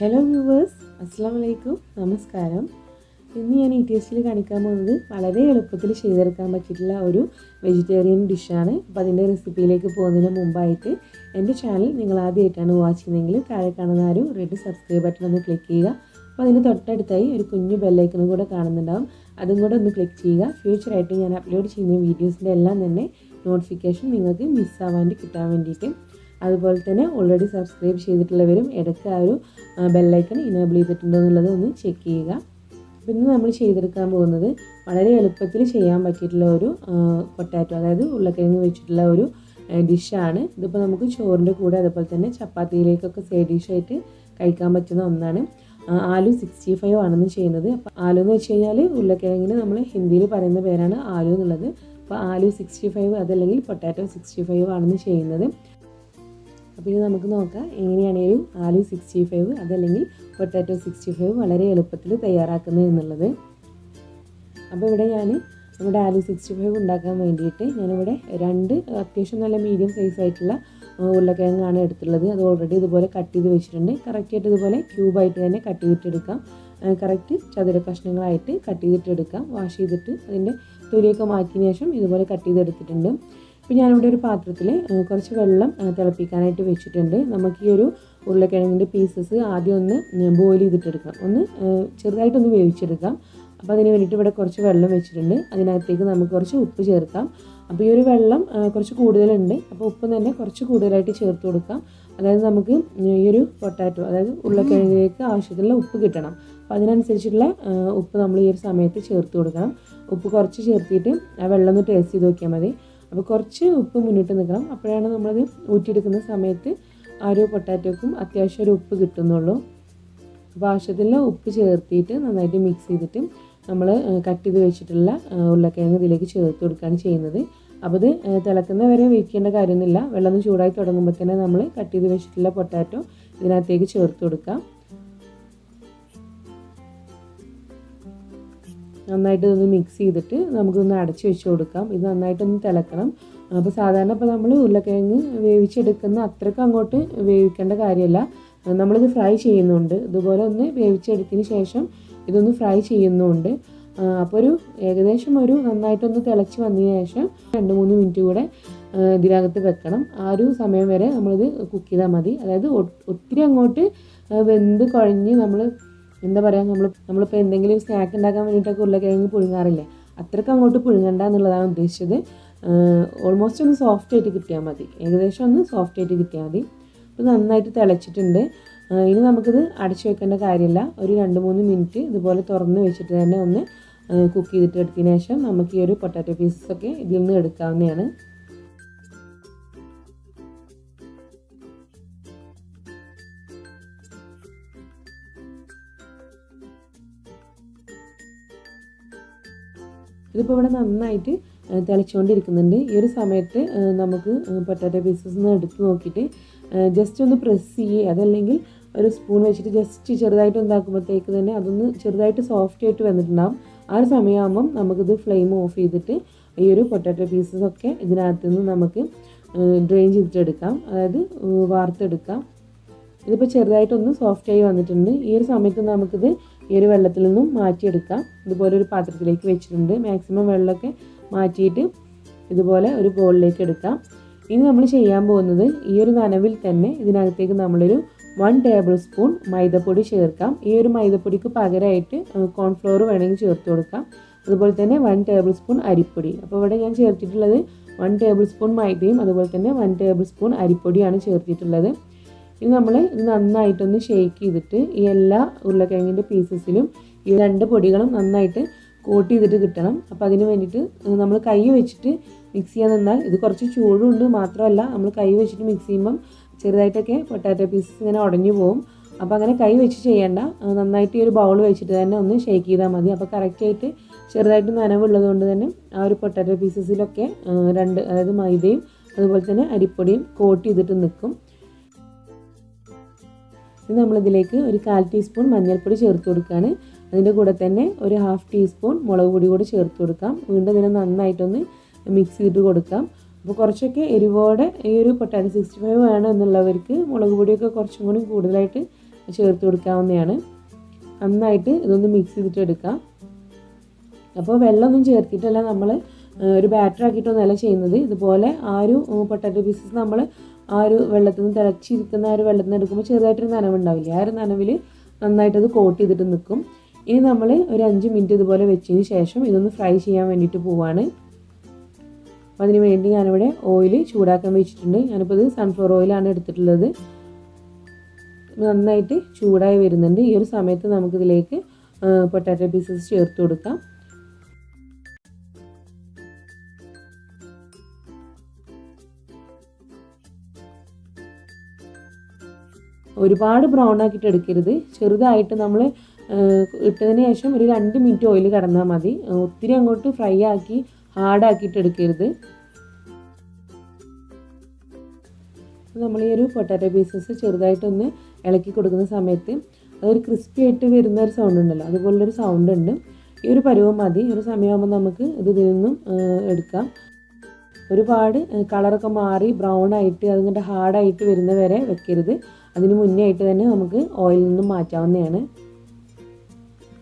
Hello viewers അസ്സാം വലൈക്കും നമസ്കാരം ഇന്ന് ഞാൻ ഈ ടേസ്റ്റിൽ കാണിക്കാൻ പോകുന്നത് വളരെ എളുപ്പത്തിൽ ചെയ്തെടുക്കാൻ പറ്റിയിട്ടുള്ള ഒരു വെജിറ്റേറിയൻ ഡിഷാണ് അപ്പോൾ അതിന്റെ റെസിപ്പിയിലേക്ക് പോകുന്നതിന് മുമ്പായിട്ട് എന്റെ ചാനൽ നിങ്ങൾ ആദ്യമായിട്ടാണ് വാച്ച് ചെയ്യുന്നതെങ്കിൽ താഴെ കാണുന്ന ആ ഒരു റെഡ് സബ്സ്ക്രൈബ് ബട്ടൺ ഒന്ന് ക്ലിക്ക് ചെയ്യുക. അപ്പോൾ അതിന്റെ തൊട്ടടുത്തായി ഒരു കുഞ്ഞു ബെല്ലൈക്കണും കൂടെ കാണുന്നുണ്ടാവും. അതും കൂടെ ഒന്ന് ക്ലിക്ക് ചെയ്യുക. ഫ്യൂച്ചറായിട്ട് ഞാൻ അപ്ലോഡ് ചെയ്യുന്ന വീഡിയോസിന്റെ എല്ലാം തന്നെ നോട്ടിഫിക്കേഷൻ നിങ്ങൾക്ക് മിസ്സാവാണ്ട് കിട്ടാൻ വേണ്ടിയിട്ട്. അതുപോലെ തന്നെ ഓൾറെഡി സബ്സ്ക്രൈബ് ചെയ്തിട്ടുള്ളവരും ഇടയ്ക്ക് ആ ഒരു ബെല്ലൈക്കൺ ഇനേബിൾ ചെയ്തിട്ടുണ്ടോ എന്നുള്ളത് ഒന്ന് ചെക്ക് ചെയ്യുക. പിന്നെ നമ്മൾ ചെയ്തെടുക്കാൻ പോകുന്നത് വളരെ എളുപ്പത്തിൽ ചെയ്യാൻ പറ്റിയിട്ടുള്ള ഒരു പൊട്ടാറ്റോ അതായത് ഉരുളക്കിഴങ്ങ് വെച്ചിട്ടുള്ള ഒരു ഡിഷാണ് ഇതിപ്പോൾ നമുക്ക് ചോറിന്റെ കൂടെ അതുപോലെ തന്നെ ചപ്പാത്തിയിലേക്കൊക്കെ സൈഡ് ഡിഷായിട്ട് കഴിക്കാൻ പറ്റുന്ന ഒന്നാണ്. ആലു സിക്സ്റ്റി ഫൈവ് ആണെന്ന് ചെയ്യുന്നത്. അപ്പോൾ ആലു എന്ന് വെച്ച് കഴിഞ്ഞാൽ ഉരുളക്കിഴങ്ങിന് നമ്മൾ ഹിന്ദിയിൽ പറയുന്ന പേരാണ് ആലു എന്നുള്ളത്. അപ്പോൾ ആലു സിക്സ്റ്റി ഫൈവ് അതല്ലെങ്കിൽ പൊട്ടാറ്റോ സിക്സ്റ്റി ഫൈവ് ആണെന്ന് ചെയ്യുന്നത്. അപ്പോൾ ഇത് നമുക്ക് നോക്കാം എങ്ങനെയാണ് ആലു സിക്സ്റ്റി ഫൈവ് അതല്ലെങ്കിൽ പൊട്ടാറ്റോ സിക്സ്റ്റി ഫൈവ് വളരെ എളുപ്പത്തിൽ തയ്യാറാക്കുന്നത് എന്നുള്ളത്. അപ്പോൾ ഇവിടെ ഞാൻ നമ്മുടെ ആലു സിക്സ്റ്റി ഫൈവ് ഉണ്ടാക്കാൻ വേണ്ടിയിട്ട് ഞാനിവിടെ രണ്ട് അത്യാവശ്യം നല്ല മീഡിയം സൈസ് ആയിട്ടുള്ള ഉരുളക്കിഴങ്ങാണ് എടുത്തുള്ളത് അത് ഓൾറെഡി ഇതുപോലെ കട്ട് ചെയ്ത് വെച്ചിട്ടുണ്ട്. കറക്റ്റായിട്ട് ഇതുപോലെ ക്യൂബായിട്ട് തന്നെ കട്ട് ചെയ്തിട്ടെടുക്കാം. കറക്റ്റ് ചതുര കഷ്ണങ്ങളായിട്ട് കട്ട് ചെയ്തിട്ടെടുക്കാം. വാഷ് ചെയ്തിട്ട് അതിന്റെ തൊലിയൊക്കെ മാറ്റിയതിന് ശേഷം ഇതുപോലെ കട്ട് ചെയ്തെടുത്തിട്ടുണ്ട്. ഇപ്പോൾ ഞാനിവിടെ ഒരു പാത്രത്തിൽ കുറച്ച് വെള്ളം തിളപ്പിക്കാനായിട്ട് വെച്ചിട്ടുണ്ട്. നമുക്ക് ഈ ഒരു ഉരുളക്കിഴങ്ങിന്റെ പീസസ് ആദ്യം ഒന്ന് ബോയിൽ ചെയ്തിട്ടെടുക്കാം ഒന്ന് ചെറുതായിട്ടൊന്ന് വേവിച്ചെടുക്കാം. അപ്പോൾ അതിന് വേണ്ടിയിട്ട് ഇവിടെ കുറച്ച് വെള്ളം വെച്ചിട്ടുണ്ട്. അതിനകത്തേക്ക് നമുക്ക് കുറച്ച് ഉപ്പ് ചേർക്കാം. അപ്പോൾ ഈ ഒരു വെള്ളം കുറച്ച് കൂടുതലുണ്ട്. അപ്പോൾ ഉപ്പ് തന്നെ കുറച്ച് കൂടുതലായിട്ട് ചേർത്ത് കൊടുക്കാം. അതായത് നമുക്ക് ഈ ഒരു പൊട്ടാറ്റോ അതായത് ഉരുളക്കിഴങ്ങിലേക്ക് ആവശ്യത്തിനുള്ള ഉപ്പ് കിട്ടണം. അപ്പോൾ അതിനനുസരിച്ചുള്ള ഉപ്പ് നമ്മൾ ഈ ഒരു സമയത്ത് ചേർത്ത് കൊടുക്കണം. ഉപ്പ് കുറച്ച് ചേർത്തിട്ട് ആ വെള്ളം ഒന്ന് ടേസ്റ്റ് ചെയ്ത് നോക്കിയാൽ മതി. അപ്പോൾ കുറച്ച് ഉപ്പ് മുന്നോട്ട് നിൽക്കണം അപ്പോഴാണ് നമ്മളത് ഊറ്റിയെടുക്കുന്ന സമയത്ത് ആ ഒരു പൊട്ടാറ്റോക്കും അത്യാവശ്യം ഒരു ഉപ്പ് കിട്ടുന്നുള്ളൂ. അപ്പോൾ ആവശ്യത്തിലുള്ള ഉപ്പ് ചേർത്തിയിട്ട് നന്നായിട്ട് മിക്സ് ചെയ്തിട്ട് നമ്മൾ കട്ട് ചെയ്ത് വെച്ചിട്ടുള്ള ഉരുളക്കിഴങ്ങ് ഇതിലേക്ക് ചേർത്ത് കൊടുക്കുകയാണ് ചെയ്യുന്നത്. അപ്പോൾ ഇത് തിളക്കുന്ന വരെ വെക്കേണ്ട കാര്യമൊന്നുമില്ല. വെള്ളം ചൂടായി തുടങ്ങുമ്പോൾ തന്നെ നമ്മൾ കട്ട് ചെയ്ത് വെച്ചിട്ടുള്ള പൊട്ടാറ്റോ ഇതിനകത്തേക്ക് ചേർത്ത് കൊടുക്കാം. നന്നായിട്ട് ഒന്ന് മിക്സ് ചെയ്തിട്ട് നമുക്കൊന്ന് അടച്ച് വെച്ച് കൊടുക്കാം. ഇത് നന്നായിട്ടൊന്ന് തിളക്കണം. അപ്പോൾ സാധാരണ ഇപ്പോൾ നമ്മൾ ഉരുളക്കിഴങ്ങ് വേവിച്ചെടുക്കുന്ന അത്രയ്ക്ക് അങ്ങോട്ട് വേവിക്കേണ്ട കാര്യമല്ല നമ്മളിത് ഫ്രൈ ചെയ്യുന്നുണ്ട്. ഇതുപോലെ ഒന്ന് വേവിച്ചെടുത്തതിന് ശേഷം ഇതൊന്ന് ഫ്രൈ ചെയ്യുന്നുണ്ട്. അപ്പോൾ ഒരു ഏകദേശം ഒരു നന്നായിട്ടൊന്ന് തിളച്ച് വന്നതിന് ശേഷം രണ്ട് മൂന്ന് മിനിറ്റ് കൂടെ ഇതിനകത്ത് വെക്കണം. ആ ഒരു സമയം വരെ നമ്മളിത് കുക്ക് ചെയ്താൽ മതി. അതായത് ഒത്തിരി അങ്ങോട്ട് വെന്ത് കുഴഞ്ഞ് നമ്മൾ എന്താ പറയുക നമ്മൾ നമ്മളിപ്പോൾ എന്തെങ്കിലും സ്നാക്ക് ഉണ്ടാക്കാൻ വേണ്ടിയിട്ടൊക്കെ ഉരുളക്കിഴങ്ങ് പുഴുങ്ങാറില്ലേ അത്രയ്ക്ക് അങ്ങോട്ട് പുഴുങ്ങണ്ട എന്നുള്ളതാണ് ഉദ്ദേശിച്ചത്. ഓൾമോസ്റ്റ് ഒന്ന് സോഫ്റ്റ് ആയിട്ട് കിട്ടിയാൽ മതി. ഏകദേശം ഒന്ന് സോഫ്റ്റ് ആയിട്ട് കിട്ടിയാൽ മതി. അപ്പോൾ നന്നായിട്ട് തിളച്ചിട്ടുണ്ട്. ഇനി നമുക്കിത് അടച്ചു വെക്കേണ്ട കാര്യമില്ല. ഒരു രണ്ട് മൂന്ന് മിനിറ്റ് ഇതുപോലെ തുറന്ന് വെച്ചിട്ട് തന്നെ ഒന്ന് കുക്ക് ചെയ്തിട്ട് എടുത്തതിന് ശേഷം നമുക്ക് ഈ ഒരു പൊട്ടാറ്റോ പീസസൊക്കെ ഇതിൽ നിന്ന് എടുക്കാവുന്നതാണ്. ഇതിപ്പോൾ ഇവിടെ നന്നായിട്ട് തിളച്ചുകൊണ്ടിരിക്കുന്നുണ്ട് ഈ ഒരു സമയത്ത് നമുക്ക് പൊട്ടാറ്റോ പീസസ് ഒന്ന് എടുത്ത് നോക്കിയിട്ട് ജസ്റ്റ് ഒന്ന് പ്രസ് ചെയ്യുക അതല്ലെങ്കിൽ ഒരു സ്പൂൺ വെച്ചിട്ട് ജസ്റ്റ് ചെറുതായിട്ട് ഉണ്ടാക്കുമ്പോഴത്തേക്ക് തന്നെ അതൊന്ന് ചെറുതായിട്ട് സോഫ്റ്റ് ആയിട്ട് വന്നിട്ടുണ്ടാകും ആ ഒരു സമയമാകുമ്പം നമുക്കിത് ഫ്ലെയിം ഓഫ് ചെയ്തിട്ട് ഈ ഒരു പൊട്ടാറ്റോ പീസസ് ഒക്കെ ഇതിനകത്ത് നിന്ന് നമുക്ക് ഡ്രെയിൻ ചെയ്തിട്ടെടുക്കാം. അതായത് വാർത്തെടുക്കാം. ഇതിപ്പോൾ ചെറുതായിട്ടൊന്ന് സോഫ്റ്റായി വന്നിട്ടുണ്ട്. ഈ ഒരു സമയത്ത് നമുക്കിത് ഈ ഒരു വെള്ളത്തിൽ നിന്നും മാറ്റിയെടുക്കാം. ഇതുപോലെ ഒരു പാത്രത്തിലേക്ക് വെച്ചിട്ടുണ്ട്. മാക്സിമം വെള്ളമൊക്കെ മാറ്റിയിട്ട് ഇതുപോലെ ഒരു ബോളിലേക്ക് എടുക്കാം. ഇനി നമ്മൾ ചെയ്യാൻ പോകുന്നത് ഈ ഒരു നനവിൽ തന്നെ ഇതിനകത്തേക്ക് നമ്മളൊരു വൺ ടേബിൾ സ്പൂൺ മൈദപ്പൊടി ചേർക്കാം. ഈ ഒരു മൈദപ്പൊടിക്ക് പകരമായിട്ട് കോൺഫ്ലോർ വേണമെങ്കിൽ ചേർത്ത് കൊടുക്കാം. അതുപോലെ തന്നെ വൺ ടേബിൾ സ്പൂൺ അരിപ്പൊടി. അപ്പോൾ ഇവിടെ ഞാൻ ചേർത്തിട്ടുള്ളത് വൺ ടേബിൾ സ്പൂൺ മൈദയും അതുപോലെ തന്നെ വൺ ടേബിൾ സ്പൂൺ അരിപ്പൊടിയാണ് ചേർത്തിട്ടുള്ളത്. ഇനി നമ്മൾ നന്നായിട്ടൊന്ന് ഷേക്ക് ചെയ്തിട്ട് ഈ എല്ലാ ഉരുളക്കിഴങ്ങിന്റെ പീസസിലും ഈ രണ്ട് പൊടികളും നന്നായിട്ട് കോട്ട് ചെയ്തിട്ട് കിട്ടണം. അപ്പോൾ അതിന് വേണ്ടിയിട്ട് നമ്മൾ കൈ വെച്ചിട്ട് മിക്സ് ചെയ്യാൻ നിന്നാൽ ഇത് കുറച്ച് ചൂടുണ്ട് മാത്രമല്ല നമ്മൾ കൈ വെച്ചിട്ട് മിക്സ് ചെയ്യുമ്പം ചെറുതായിട്ടൊക്കെ പൊട്ടാറ്റോ പീസസ് ഇങ്ങനെ ഉടഞ്ഞു പോകും അപ്പോൾ അങ്ങനെ കൈ വെച്ച് ചെയ്യേണ്ട. നന്നായിട്ട് ഈ ഒരു ബൗൾ വെച്ചിട്ട് തന്നെ ഒന്ന് ഷേക്ക് ചെയ്താൽ മതി. അപ്പോൾ കറക്റ്റായിട്ട് ചെറുതായിട്ട് നനവുള്ളത് കൊണ്ട് തന്നെ ആ ഒരു പൊട്ടാറ്റോ പീസസിലൊക്കെ രണ്ട് അതായത് മൈദയും അതുപോലെ തന്നെ അരിപ്പൊടിയും കോട്ട് ചെയ്തിട്ട് നിൽക്കും ഇനി നമ്മളിതിലേക്ക് ഒരു കാൽ ടീസ്പൂൺ മഞ്ഞൾപ്പൊടി ചേർത്ത് കൊടുക്കുകയാണ് അതിന്റെ കൂടെ തന്നെ ഒരു ഹാഫ് ടീസ്പൂൺ മുളക് പൊടി കൂടി ചേർത്ത് കൊടുക്കാം. വീണ്ടും ഇതിനെ നന്നായിട്ടൊന്ന് മിക്സ് ചെയ്തിട്ട് കൊടുക്കാം. അപ്പോൾ കുറച്ചൊക്കെ എരിവോടെ ഈ ഒരു പൊട്ടാറ്റോ സിക്സ്റ്റി ഫൈവ് വേണം എന്നുള്ളവർക്ക് മുളക് പൊടിയൊക്കെ കുറച്ചും കൂടി കൂടുതലായിട്ട് ചേർത്ത് കൊടുക്കാവുന്നതാണ്. നന്നായിട്ട് ഇതൊന്ന് മിക്സ് ചെയ്തിട്ട് എടുക്കാം. അപ്പോൾ വെള്ളമൊന്നും ചേർത്തിട്ടല്ല നമ്മൾ ഒരു ബാറ്റർ ആക്കിയിട്ടൊന്നല്ല ചെയ്യുന്നത്. ഇതുപോലെ ആ ഒരു പൊട്ടാറ്റോ പീസസ് നമ്മൾ ആ ഒരു വെള്ളത്തിൽ നിന്ന് തിളച്ചിരിക്കുന്ന ആ ഒരു വെള്ളത്തിൽ നിന്ന് എടുക്കുമ്പോൾ ചെറുതായിട്ടൊരു നനവുണ്ടാവില്ല? ആ ഒരു നനവിൽ നന്നായിട്ടത് കോട്ട് ചെയ്തിട്ട് നിൽക്കും. ഇനി നമ്മൾ ഒരു അഞ്ച് മിനിറ്റ് ഇതുപോലെ വെച്ചതിന് ശേഷം ഇതൊന്ന് ഫ്രൈ ചെയ്യാൻ വേണ്ടിയിട്ട് പോവാണ്. അപ്പോൾ അതിന് വേണ്ടി ഞാനിവിടെ ഓയിൽ ചൂടാക്കാൻ വെച്ചിട്ടുണ്ട്. ഞാനിപ്പോൾ ഇത് സൺഫ്ലവർ ഓയിലാണ് എടുത്തിട്ടുള്ളത്. നന്നായിട്ട് ചൂടായി വരുന്നുണ്ട്. ഈ ഒരു സമയത്ത് നമുക്കിതിലേക്ക് പൊട്ടാറ്റോ പീസസ് ചേർത്ത് കൊടുക്കാം. ഒരുപാട് ബ്രൗൺ ആക്കിയിട്ട് എടുക്കരുത്. ചെറുതായിട്ട് നമ്മൾ ഇട്ടതിന് ശേഷം ഒരു രണ്ട് മിനിറ്റ് ഓയിൽ കടന്നാൽ മതി. ഒത്തിരി അങ്ങോട്ട് ഫ്രൈ ആക്കി ഹാർഡാക്കിയിട്ട് എടുക്കരുത്. നമ്മൾ ഈ ഒരു പൊട്ടാറ്റോ പീസസ് ചെറുതായിട്ടൊന്ന് ഇളക്കി കൊടുക്കുന്ന സമയത്ത് അതൊരു ക്രിസ്പി ആയിട്ട് വരുന്ന ഒരു സൗണ്ട് ഉണ്ടല്ലോ. അതുപോലൊരു സൗണ്ട് ഉണ്ട്. ഈ ഒരു പരുവം മതി. ഒരു സമയമാകുമ്പോൾ നമുക്ക് ഇത് ഇതിൽ നിന്നും എടുക്കാം. ഒരുപാട് കളറൊക്കെ മാറി ബ്രൗൺ ആയിട്ട് അതിങ്ങോട്ട് ഹാർഡായിട്ട് വരുന്ന വരെ വെക്കരുത്. അതിന് മുന്നേ ആയിട്ട് തന്നെ നമുക്ക് ഓയിലിൽ നിന്നും മാറ്റാവുന്നതാണ്.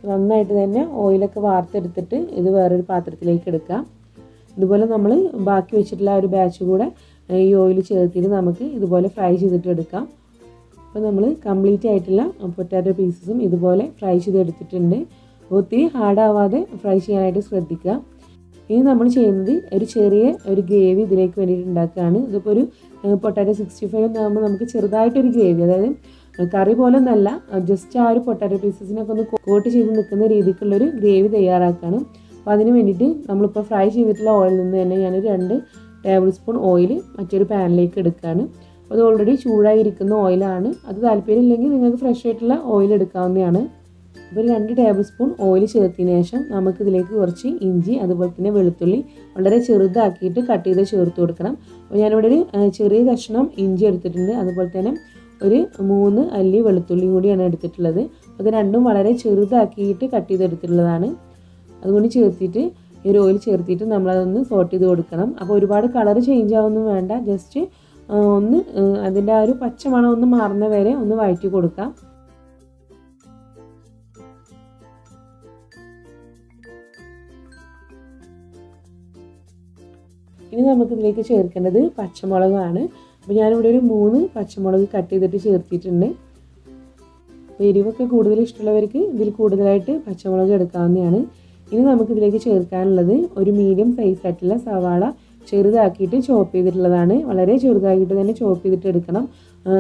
നന്നായിട്ട് തന്നെ ഓയിലൊക്കെ വാർത്തെടുത്തിട്ട് ഇത് വേറൊരു പാത്രത്തിലേക്ക് എടുക്കാം ഇതുപോലെ നമ്മൾ ബാക്കി വെച്ചിട്ടുള്ള ഒരു ബാച്ച് കൂടെ ഈ ഓയിൽ ചേർത്തിട്ട് നമുക്ക് ഇതുപോലെ ഫ്രൈ ചെയ്തിട്ട് എടുക്കാം. അപ്പോൾ നമ്മൾ കംപ്ലീറ്റ് ആയിട്ടുള്ള പൊട്ടാറ്റോ പീസസും ഇതുപോലെ ഫ്രൈ ചെയ്തെടുത്തിട്ടുണ്ട് ഒത്തിരി ഹാർഡാവാതെ ഫ്രൈ ചെയ്യാനായിട്ട് ശ്രദ്ധിക്കുക. ഇനി നമ്മൾ ചെയ്യുന്നത് ഒരു ചെറിയ ഒരു ഗ്രേവി ഇതിലേക്ക് വേണ്ടിയിട്ട് ഉണ്ടാക്കുകയാണ്. ഇതിപ്പോൾ ഒരു പൊട്ടാറ്റോ സിക്സ്റ്റി ഫൈവ് എന്നാകുമ്പോൾ നമുക്ക് ചെറുതായിട്ടൊരു ഗ്രേവി അതായത് കറി പോലെ ഒന്നല്ല ജസ്റ്റ് ആ ഒരു പൊട്ടാറ്റോ പീസസിനൊക്കെ ഒന്ന് കോട്ട് ചെയ്ത് നിൽക്കുന്ന രീതിക്കുള്ളൊരു ഗ്രേവി തയ്യാറാക്കണം. അപ്പോൾ അതിന് വേണ്ടിയിട്ട് നമ്മളിപ്പോൾ ഫ്രൈ ചെയ്തിട്ടുള്ള ഓയിലിൽ നിന്ന് തന്നെ ഞാനൊരു രണ്ട് ടേബിൾ സ്പൂൺ ഓയിൽ മറ്റൊരു പാനിലേക്ക് എടുക്കുകയാണ് അത് ഓൾറെഡി ചൂടായിരിക്കുന്ന ഓയിലാണ് അത് താല്പര്യമില്ലെങ്കിൽ നിങ്ങൾക്ക് ഫ്രഷ് ആയിട്ടുള്ള ഓയിൽ എടുക്കാവുന്നതാണ്. ഒരു രണ്ട് ടേബിൾ സ്പൂൺ ഓയിൽ ചേർത്തതിന് ശേഷം നമുക്കിതിലേക്ക് കുറച്ച് ഇഞ്ചി അതുപോലെ തന്നെ വെളുത്തുള്ളി വളരെ ചെറുതാക്കിയിട്ട് കട്ട് ചെയ്ത് ചേർത്ത് കൊടുക്കണം. അപ്പോൾ ഞാനിവിടെ ഒരു ചെറിയ കഷ്ണം ഇഞ്ചി എടുത്തിട്ടുണ്ട്. അതുപോലെ തന്നെ ഒരു മൂന്ന് അല്ലി വെളുത്തുള്ളിയും കൂടിയാണ് എടുത്തിട്ടുള്ളത്. അത് രണ്ടും വളരെ ചെറുതാക്കിയിട്ട് കട്ട് ചെയ്തെടുത്തിട്ടുള്ളതാണ് അതുകൊണ്ട് ചേർത്തിട്ട് ഈ ഒരു ഓയിൽ ചേർത്തിട്ട് നമ്മളതൊന്ന് സോട്ട് ചെയ്ത് കൊടുക്കണം. അപ്പോൾ ഒരുപാട് കളർ ചേഞ്ച് ആവൊന്നും വേണ്ട. ജസ്റ്റ് ഒന്ന് അതിന്റെ ആ ഒരു പച്ചമണം ഒന്ന് മാറുന്ന വരെ ഒന്ന് വഴറ്റി കൊടുക്കാം. ഇനി നമുക്ക് ഇതിലേക്ക് ചേർക്കേണ്ടത് പച്ചമുളകാണ്. അപ്പോൾ ഞാനിവിടെ ഒരു മൂന്ന് പച്ചമുളക് കട്ട് ചെയ്തിട്ട് ചേർത്തിട്ടുണ്ട്. എരിവൊക്കെ കൂടുതൽ ഇഷ്ടമുള്ളവർക്ക് ഇതിൽ കൂടുതലായിട്ട് പച്ചമുളക് എടുക്കാവുന്നതാണ്. ഇനി നമുക്കിതിലേക്ക് ചേർക്കാനുള്ളത് ഒരു മീഡിയം സൈസ് ആയിട്ടുള്ള സവാള ചെറുതാക്കിയിട്ട് ചോപ്പ് ചെയ്തിട്ടുള്ളതാണ്. വളരെ ചെറുതാക്കിയിട്ട് തന്നെ ചോപ്പ് ചെയ്തിട്ട് എടുക്കണം.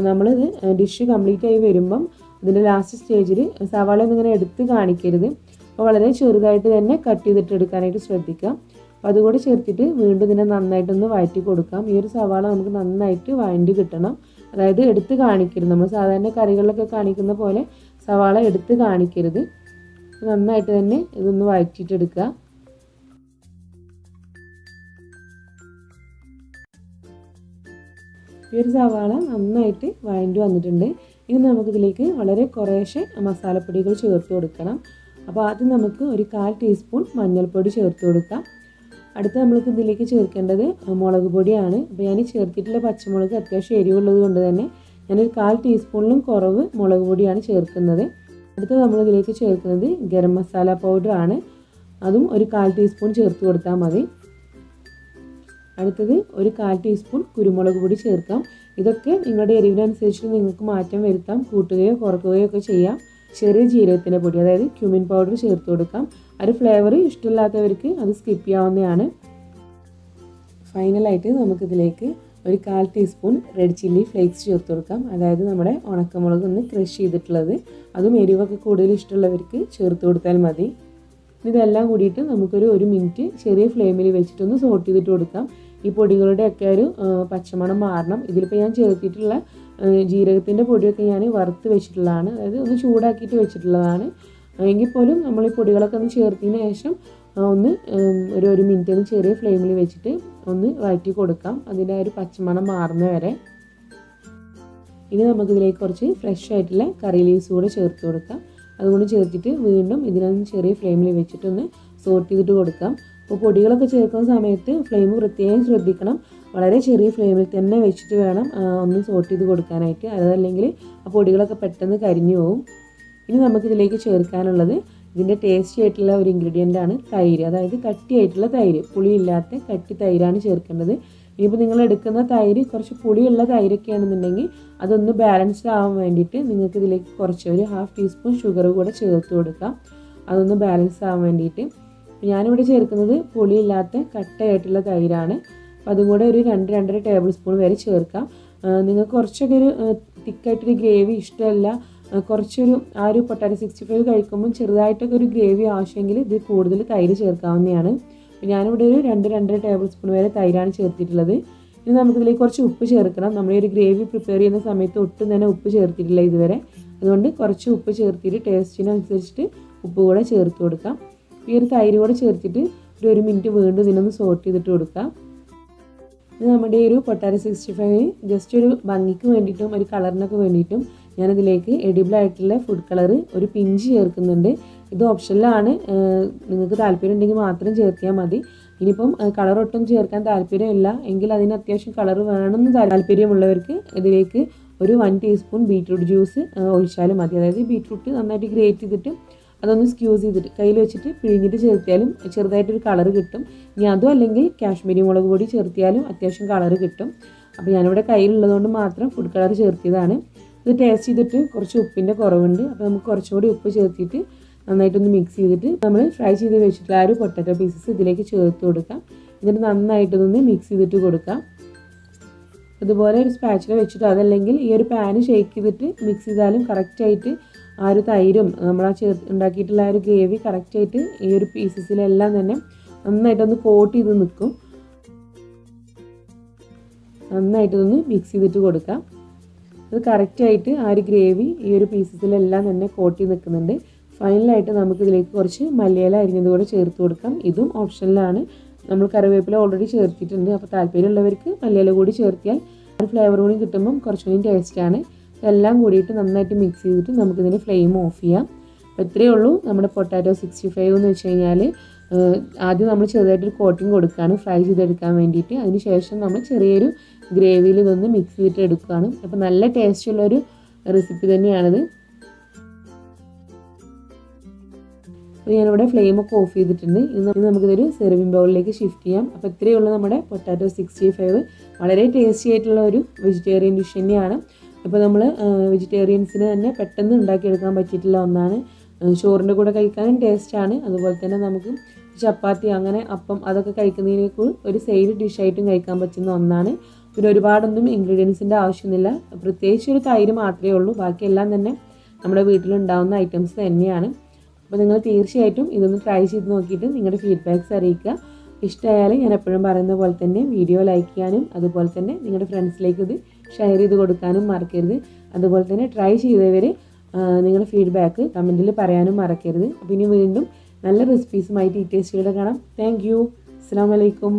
നമ്മളിത് ഡിഷ് കംപ്ലീറ്റ് ആയി വരുമ്പം ഇതിന്റെ ലാസ്റ്റ് സ്റ്റേജിൽ സവാള ഒന്നിങ്ങനെ എടുത്ത് കാണിക്കരുത്. അപ്പോൾ വളരെ ചെറുതായിട്ട് തന്നെ കട്ട് ചെയ്തിട്ട് എടുക്കാനായിട്ട് ശ്രദ്ധിക്കാം അപ്പോൾ അതുകൂടി ചേർത്തിട്ട് വീണ്ടും ഇതിനെ നന്നായിട്ടൊന്ന് വഴറ്റി കൊടുക്കാം. ഈ ഒരു സവാള നമുക്ക് നന്നായിട്ട് വഴണ്ടി കിട്ടണം. അതായത് എടുത്ത് കാണിക്കരുത്. നമ്മൾ സാധാരണ കറികളിലൊക്കെ കാണിക്കുന്ന പോലെ സവാള എടുത്ത് കാണിക്കരുത്. നന്നായിട്ട് തന്നെ ഇതൊന്ന് വഴറ്റിയിട്ടെടുക്കുക. ഈ ഒരു സവാള നന്നായിട്ട് വഴണ്ടി വന്നിട്ടുണ്ട്. ഇനി നമുക്കിതിലേക്ക് വളരെ കുറേശ്ശെ മസാലപ്പൊടികൾ ചേർത്ത് കൊടുക്കണം. അപ്പോൾ ആദ്യം നമുക്ക് ഒരു കാൽ ടീസ്പൂൺ മഞ്ഞൾപ്പൊടി ചേർത്ത് കൊടുക്കാം. അടുത്ത നമ്മൾക്ക് ഇതിലേക്ക് ചേർക്കേണ്ടത് മുളക് പൊടിയാണ്. അപ്പോൾ ഞാൻ ചേർത്തിട്ടുള്ള പച്ചമുളക് അത്യാവശ്യം എരിവുള്ളത് കൊണ്ട് തന്നെ ഞാനൊരു കാൽ ടീസ്പൂണിലും കുറവ് മുളക് പൊടിയാണ് ചേർക്കുന്നത്. അടുത്ത നമ്മൾ ഇതിലേക്ക് ചേർക്കുന്നത് ഗരം മസാല പൗഡർ ആണ്. അതും ഒരു കാൽ ടീസ്പൂൺ ചേർത്ത് കൊടുത്താൽ മതി. അടുത്തത് ഒരു കാൽ ടീസ്പൂൺ കുരുമുളക് പൊടി ചേർക്കാം. ഇതൊക്കെ നിങ്ങളുടെ എരിവിനനുസരിച്ച് നിങ്ങൾക്ക് മാറ്റം വരുത്താം കൂട്ടുകയോ കുറക്കുകയോ ഒക്കെ ചെയ്യാം. ചെറിയ ജീരകത്തിന്റെ പൊടി അതായത് ക്യുമിൻ പൗഡർ ചേർത്ത് കൊടുക്കാം. ഒരു ഫ്ലേവർ ഇഷ്ടമില്ലാത്തവർക്ക് അത് സ്കിപ്പ് ചെയ്യാവുന്നതാണ്. ഫൈനലായിട്ട് നമുക്കിതിലേക്ക് ഒരു കാൽ ടീസ്പൂൺ റെഡ് ചില്ലി ഫ്ലേക്സ് ചേർത്ത് കൊടുക്കാം. അതായത് നമ്മുടെ ഉണക്കമുളക് ഒന്ന് ക്രഷ് ചെയ്തിട്ടുള്ളത്. അതും എരിവൊക്കെ കൂടുതൽ ഇഷ്ടമുള്ളവർക്ക് ചേർത്ത് കൊടുത്താൽ മതി. ഇതെല്ലാം കൂടിയിട്ട് നമുക്കൊരു ഒരു മിനിറ്റ് ചെറിയ ഫ്ലെയിമിൽ വെച്ചിട്ടൊന്ന് സോട്ട് ചെയ്തിട്ട് കൊടുക്കാം. ഈ പൊടികളുടെ ഒക്കെ ഒരു പച്ചമണം മാറണം. ഇതിലിപ്പോൾ ഞാൻ ചേർത്തിട്ടുള്ള ജീരകത്തിന്റെ പൊടിയൊക്കെ ഞാൻ വറുത്ത് വെച്ചിട്ടുള്ളതാണ്. അതായത് ഒന്ന് ചൂടാക്കിയിട്ട് വെച്ചിട്ടുള്ളതാണ്. എങ്കിൽ പോലും നമ്മൾ ഈ പൊടികളൊക്കെ ഒന്ന് ചേർത്തതിന് ശേഷം ഒന്ന് ഒരു ഒരു മിനിറ്റ് ഒന്ന് ചെറിയ ഫ്ലെയിമിൽ വെച്ചിട്ട് ഒന്ന് വഴറ്റി കൊടുക്കാം. അതിന്റെ ഒരു പച്ചമണം മാറുന്ന വരെ. ഇനി നമുക്കിതിലേക്ക് കുറച്ച് ഫ്രഷ് ആയിട്ടുള്ള കറി ലീവ്സ് കൂടെ ചേർത്ത് കൊടുക്കാം. അതുകൊണ്ട് ചേർത്തിട്ട് വീണ്ടും ഇതിനൊന്ന് ചെറിയ ഫ്ലെയിമിൽ വെച്ചിട്ടൊന്ന് സോട്ട് ചെയ്തിട്ട് കൊടുക്കാം. അപ്പോൾ പൊടികളൊക്കെ ചേർക്കുന്ന സമയത്ത് ഫ്ലെയിം പ്രത്യേകം ശ്രദ്ധിക്കണം. വളരെ ചെറിയ ഫ്ലെയിമിൽ തന്നെ വെച്ചിട്ട് വേണം ഒന്ന് സോട്ട് ചെയ്ത് കൊടുക്കാനായിട്ട്. അതല്ലെങ്കിൽ ആ പൊടികളൊക്കെ പെട്ടെന്ന് കരിഞ്ഞു പോകും ഇനി നമുക്കിതിലേക്ക് ചേർക്കാനുള്ളത് ഇതിന്റെ ടേസ്റ്റി ആയിട്ടുള്ള ഒരു ഇൻഗ്രീഡിയന്റ് ആണ് തൈര്. അതായത് കട്ടിയായിട്ടുള്ള തൈര്. പുളിയില്ലാത്ത കട്ടി തൈരാണ് ചേർക്കേണ്ടത്. ഇനിയിപ്പോൾ നിങ്ങൾ എടുക്കുന്ന തൈര് കുറച്ച് പുളിയുള്ള തൈരൊക്കെ ആണെന്നുണ്ടെങ്കിൽ അതൊന്ന് ബാലൻസ്ഡ് ആവാൻ വേണ്ടിയിട്ട് നിങ്ങൾക്ക് ഇതിലേക്ക് കുറച്ച് ഒരു ഹാഫ് ടീസ്പൂൺ ഷുഗർ കൂടെ ചേർത്ത് കൊടുക്കാം. അതൊന്ന് ബാലൻസ് ആവാൻ വേണ്ടിയിട്ട്. ഞാനിവിടെ ചേർക്കുന്നത് പുളിയില്ലാത്ത കട്ടയായിട്ടുള്ള തൈരാണ്. അപ്പോൾ അതും കൂടെ ഒരു രണ്ട് രണ്ടര ടേബിൾ സ്പൂൺ വരെ ചേർക്കാം. നിങ്ങൾക്ക് കുറച്ചൊക്കെ ഒരു തിക്കായിട്ടൊരു ഗ്രേവി ഇഷ്ടമല്ല കുറച്ചൊരു ആ ഒരു പൊട്ടാറ്റോ സിക്സ്റ്റി ഫൈവ് കഴിക്കുമ്പോൾ ചെറുതായിട്ടൊക്കെ ഒരു ഗ്രേവി ആവശ്യമെങ്കിൽ ഇത് കൂടുതൽ തൈര് ചേർക്കാവുന്നതാണ്. അപ്പോൾ ഞാനിവിടെ ഒരു രണ്ട് രണ്ടര ടേബിൾ സ്പൂൺ വരെ തൈരാണ് ചേർത്തിട്ടുള്ളത്. ഇനി നമുക്കിതിലേക്ക് കുറച്ച് ഉപ്പ് ചേർക്കണം. നമ്മൾ ഒരു ഗ്രേവി പ്രിപ്പയർ ചെയ്യുന്ന സമയത്ത് ഒട്ടും തന്നെ ഉപ്പ് ചേർത്തിട്ടില്ല ഇതുവരെ. അതുകൊണ്ട് കുറച്ച് ഉപ്പ് ചേർത്തിട്ട് ടേസ്റ്റിനനുസരിച്ചിട്ട് ഉപ്പ് കൂടെ ചേർത്ത് കൊടുക്കാം. ഈ ഒരു തൈര് കൂടെ ചേർത്തിട്ട് ഒരു ഒരു മിനിറ്റ് വീണ്ടും ഇതിനൊന്ന് സോർട്ട് ചെയ്തിട്ട് കൊടുക്കാം. ഇത് നമ്മുടെ ഒരു പൊട്ടാറ്റോ സിക്സ്റ്റി ഫൈവ് ജസ്റ്റ് ഒരു ഭംഗിക്ക് വേണ്ടിയിട്ടും ഒരു കളറിനൊക്കെ വേണ്ടിയിട്ടും ഞാനിതിലേക്ക് എഡിബിൾ ആയിട്ടുള്ള ഫുഡ് കളർ ഒരു പിഞ്ച് ചേർക്കുന്നുണ്ട്. ഇത് ഓപ്ഷനിലാണ് നിങ്ങൾക്ക് താല്പര്യം ഉണ്ടെങ്കിൽ മാത്രം ചേർത്തിയാൽ മതി. ഇനിയിപ്പം കളർ ഒട്ടും ചേർക്കാൻ താല്പര്യമില്ല. എങ്കിൽ അതിന് അത്യാവശ്യം കളർ വേണമെന്ന് താല്പര്യമുള്ളവർക്ക് ഇതിലേക്ക് ഒരു വൺ ടീസ്പൂൺ ബീറ്റ്റൂട്ട് ജ്യൂസ് ഒഴിച്ചാലും മതി. അതായത് ബീറ്റ്റൂട്ട് നന്നായിട്ട് ഗ്രേറ്റ് ചെയ്തിട്ട് അതൊന്ന് സ്ക്യൂസ് ചെയ്തിട്ട് കയ്യിൽ വെച്ചിട്ട് പിഴിഞ്ഞിട്ട് ചേർത്തിയാലും ചെറുതായിട്ടൊരു കളർ കിട്ടും. ഇനി അതും അല്ലെങ്കിൽ കാശ്മീരി മുളക് പൊടി ചേർത്തിയാലും അത്യാവശ്യം കളർ കിട്ടും. അപ്പോൾ ഞാനിവിടെ കയ്യിലുള്ളതുകൊണ്ട് മാത്രം ഫുഡ് കളർ ചേർത്തിയതാണ്. ഇത് ടേസ്റ്റ് ചെയ്തിട്ട് കുറച്ച് ഉപ്പിന്റെ കുറവുണ്ട്. അപ്പോൾ നമുക്ക് കുറച്ചുകൂടി ഉപ്പ് ചേർത്തിട്ട് നന്നായിട്ടൊന്ന് മിക്സ് ചെയ്തിട്ട് നമ്മൾ ഫ്രൈ ചെയ്ത് വെച്ചിട്ടുള്ള ആ ഒരു പൊട്ടറ്റോ പീസസ് ഇതിലേക്ക് ചേർത്ത് കൊടുക്കാം. എന്നിട്ട് നന്നായിട്ടൊന്ന് മിക്സ് ചെയ്തിട്ട് കൊടുക്കാം. അതുപോലെ ഒരു സ്പാച്ചിൽ വെച്ചിട്ട് അതല്ലെങ്കിൽ ഈ ഒരു പാന് ഷേക്ക് ചെയ്തിട്ട് മിക്സ് ചെയ്താലും കറക്റ്റായിട്ട് ആ ഒരു തൈരും നമ്മൾ ആ ചേർ ഉണ്ടാക്കിയിട്ടുള്ള ആ ഒരു ഗ്രേവി കറക്റ്റായിട്ട് ഈ ഒരു പീസസിലെല്ലാം തന്നെ നന്നായിട്ടൊന്ന് കോട്ട് ചെയ്ത് നിൽക്കും. നന്നായിട്ടൊന്ന് മിക്സ് ചെയ്തിട്ട് കൊടുക്കാം. അത് കറക്റ്റായിട്ട് ആ ഒരു ഗ്രേവി ഈ ഒരു പീസസിലെല്ലാം തന്നെ കോട്ടി നിൽക്കുന്നുണ്ട്. ഫൈനലായിട്ട് നമുക്കിതിലേക്ക് കുറച്ച് മല്ലിയില അരിഞ്ഞത് കൂടെ ചേർത്ത് കൊടുക്കാം. ഇതും ഓപ്ഷനിലാണ് നമ്മൾ കറിവേപ്പില ഓൾറെഡി ചേർത്തിട്ടുണ്ട്. അപ്പോൾ താല്പര്യമുള്ളവർക്ക് മല്ലിയില കൂടി ചേർത്തിയാൽ ഒരു ഫ്ലേവർ കൂടി കിട്ടുമ്പം കുറച്ചുകൂടി ടേസ്റ്റാണ് ഇതെല്ലാം കൂടിയിട്ട് നന്നായിട്ട് മിക്സ് ചെയ്തിട്ട് നമുക്കിതിന്റെ ഫ്ലെയിം ഓഫ് ചെയ്യാം. അപ്പോൾ ഇത്രയേ ഉള്ളൂ. നമ്മുടെ പൊട്ടാറ്റോ സിക്സ്റ്റി ഫൈവ് എന്ന് വെച്ച് കഴിഞ്ഞാൽ ആദ്യം നമ്മൾ ചെറുതായിട്ടൊരു കോട്ടിങ് കൊടുക്കുകയാണ് ഫ്രൈ ചെയ്തെടുക്കാൻ വേണ്ടിയിട്ട്. അതിന് ശേഷം നമ്മൾ ചെറിയൊരു ഗ്രേവിയിൽ ഇതൊന്ന് മിക്സ് ചെയ്തിട്ട് എടുക്കുകയാണ്. അപ്പോൾ നല്ല ടേസ്റ്റുള്ളൊരു റെസിപ്പി തന്നെയാണിത്. അപ്പോൾ ഞാനിവിടെ ഫ്ലെയിമൊക്കെ ഓഫ് ചെയ്തിട്ടുണ്ട്. ഇന്ന് ഇനി നമുക്കിതൊരു സെർവിങ് ബൗളിലേക്ക് ഷിഫ്റ്റ് ചെയ്യാം. അപ്പോൾ ഇത്രയേ ഉള്ളൂ നമ്മുടെ പൊട്ടാറ്റോ സിക്സ്റ്റി ഫൈവ് വളരെ ടേസ്റ്റി ആയിട്ടുള്ള ഒരു വെജിറ്റേറിയൻ ഡിഷ് തന്നെയാണ്. അപ്പോൾ നമ്മൾ വെജിറ്റേറിയൻസിന് തന്നെ പെട്ടെന്ന് ഉണ്ടാക്കിയെടുക്കാൻ പറ്റിയിട്ടുള്ള ഒന്നാണ്. ചോറിന്റെ കൂടെ കഴിക്കാനും ടേസ്റ്റാണ് അതുപോലെ തന്നെ നമുക്ക് ചപ്പാത്തി അങ്ങനെ അപ്പം അതൊക്കെ കഴിക്കുന്നതിനേക്കാൾ ഒരു സൈഡ് ഡിഷായിട്ടും കഴിക്കാൻ പറ്റുന്ന ഒന്നാണ്. പിന്നെ ഒരുപാടൊന്നും ഇൻഗ്രീഡിയൻസിന്റെ ആവശ്യമൊന്നുമില്ല. പ്രത്യേകിച്ച് ഒരു തൈര് മാത്രമേ ഉള്ളൂ. ബാക്കിയെല്ലാം തന്നെ നമ്മുടെ വീട്ടിലുണ്ടാവുന്ന ഐറ്റംസ് തന്നെയാണ്. അപ്പോൾ നിങ്ങൾ തീർച്ചയായിട്ടും ഇതൊന്ന് ട്രൈ ചെയ്ത് നോക്കിയിട്ട് നിങ്ങളുടെ ഫീഡ്ബാക്ക്സ് അറിയിക്കുക. ഇഷ്ടമായാൽ ഞാൻ എപ്പോഴും പറയുന്ന പോലെ തന്നെ വീഡിയോ ലൈക്ക് ചെയ്യാനും അതുപോലെ തന്നെ നിങ്ങളുടെ ഫ്രണ്ട്സിലേക്ക് ഇത് ഷെയർ ചെയ്ത് കൊടുക്കാനും മറക്കരുത്. അതുപോലെ തന്നെ ട്രൈ ചെയ്തവർ നിങ്ങളുടെ ഫീഡ്ബാക്ക് കമന്റിൽ പറയാനും മറക്കരുത്. അപ്പോൾ ഇനി വീണ്ടും നല്ല റെസിപ്പീസുമായിട്ട് ഈ ടേസ്റ്റിലൂടെ കാണാം. താങ്ക് യു അസ്സാം വലൈക്കും